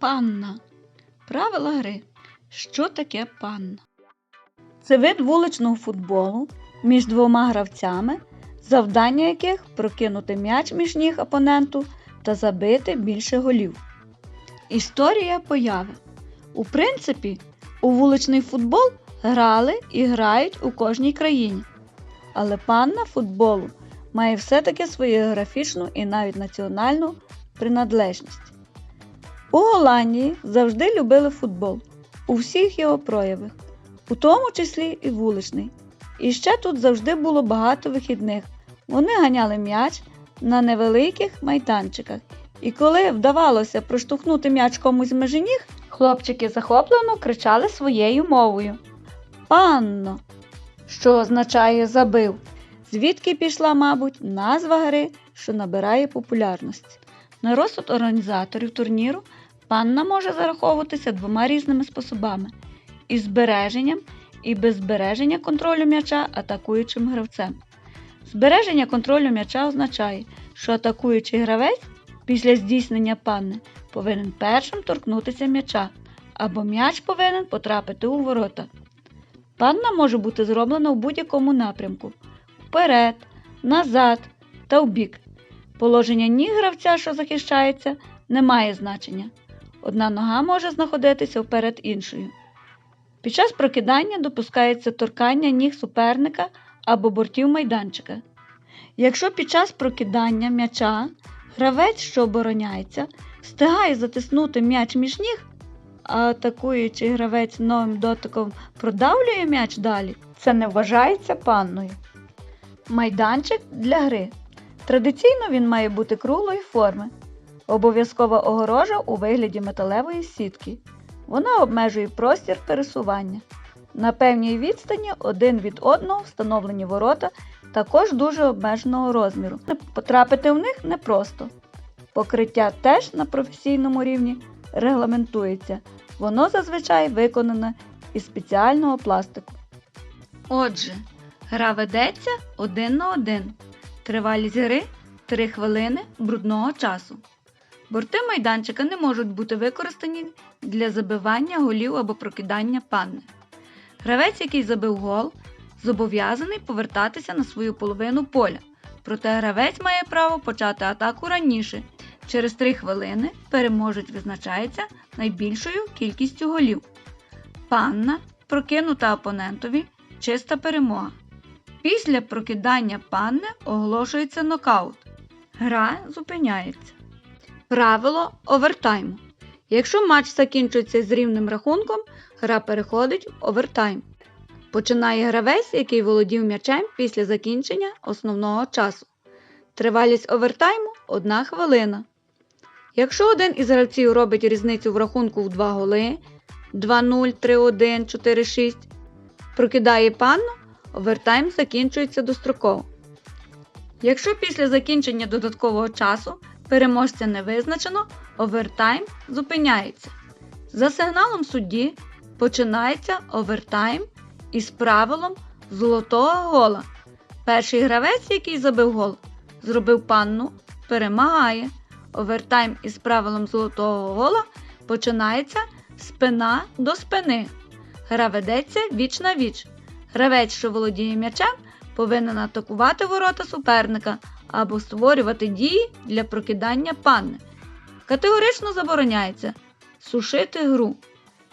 Панна. Правила гри. Що таке панна? Це вид вуличного футболу між двома гравцями, завдання яких прокинути м'яч між ніг опоненту та забити більше голів. Історія появи. У принципі, у вуличний футбол грали і грають у кожній країні. Але панна футболу має все-таки свою географічну і навіть національну приналежність. У Голландії завжди любили футбол у всіх його проявах, у тому числі і вуличний. І ще тут завжди було багато вихідних. Вони ганяли м'яч на невеликих майданчиках. І коли вдавалося проштовхнути м'яч комусь межі ніг, хлопчики захоплено кричали своєю мовою. Панно, що означає забив, звідки пішла, мабуть, назва гри, що набирає популярності. На розсуд організаторів турніру панна може зараховуватися двома різними способами: із збереженням і без збереження контролю м'яча атакуючим гравцем. Збереження контролю м'яча означає, що атакуючий гравець після здійснення панни повинен першим торкнутися м'яча, або м'яч повинен потрапити у ворота. Панна може бути зроблена в будь-якому напрямку вперед, назад та вбік. Положення ніг гравця, що захищається, не має значення. Одна нога може знаходитися вперед іншою. Під час прокидання допускається торкання ніг суперника або бортів майданчика. Якщо під час прокидання м'яча гравець, що обороняється, встигає затиснути м'яч між ніг, а атакуючий гравець новим дотиком продавлює м'яч далі, це не вважається панною. Майданчик для гри. Традиційно він має бути круглої форми. Обов'язкова огорожа у вигляді металевої сітки. Вона обмежує простір пересування. На певній відстані один від одного встановлені ворота також дуже обмеженого розміру. Потрапити в них непросто. Покриття теж на професійному рівні регламентується. Воно зазвичай виконане із спеціального пластику. Отже, гра ведеться один на один. Тривалість гри 3 хвилини брудного часу. Борти майданчика не можуть бути використані для забивання голів або прокидання панни. Гравець, який забив гол, зобов'язаний повертатися на свою половину поля. Проте гравець має право почати атаку раніше. Через 3 хвилини переможець визначається найбільшою кількістю голів. Панна прокинута опонентові чиста перемога. Після прокидання панни оголошується нокаут. Гра зупиняється. Правило овертайму. Якщо матч закінчується з рівним рахунком, гра переходить в овертайм. Починає гравець, який володів м'ячем після закінчення основного часу. Тривалість овертайму 1 хвилина. Якщо один із гравців робить різницю в рахунку в 2 голи 2-0, 3-1, 4-6, прокидає панну, овертайм закінчується достроково. Якщо після закінчення додаткового часу переможця не визначено, овертайм зупиняється. За сигналом судді починається овертайм із правилом золотого гола. Перший гравець, який забив гол, зробив панну, перемагає. Овертайм із правилом золотого гола починається спина до спини. Гра ведеться віч на віч. Гравець, що володіє м'ячем, повинен атакувати ворота суперника або створювати дії для прокидання панни. Категорично забороняється сушити гру.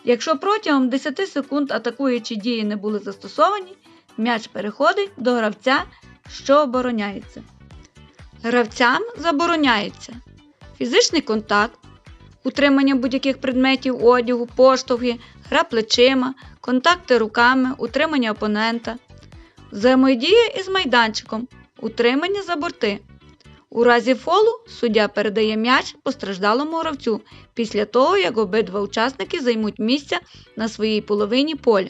Якщо протягом 10 секунд атакуючі дії не були застосовані, м'яч переходить до гравця, що обороняється. Гравцям забороняється фізичний контакт, утримання будь-яких предметів одягу, поштовхи, гра плечима, контакти руками, утримання опонента, взаємодія із майданчиком, утримання за борти. У разі фолу суддя передає м'яч постраждалому гравцю після того, як обидва учасники займуть місця на своїй половині поля.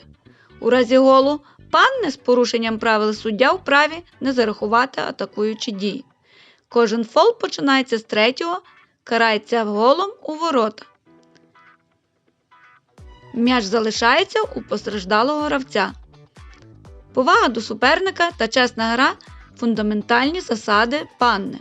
У разі голу панни з порушенням правил суддя вправі не зарахувати атакуючі дії. Кожен фол починається з третього, карається голом у ворота. М'яч залишається у постраждалого гравця. Повага до суперника та чесна гра фундаментальні засади панни.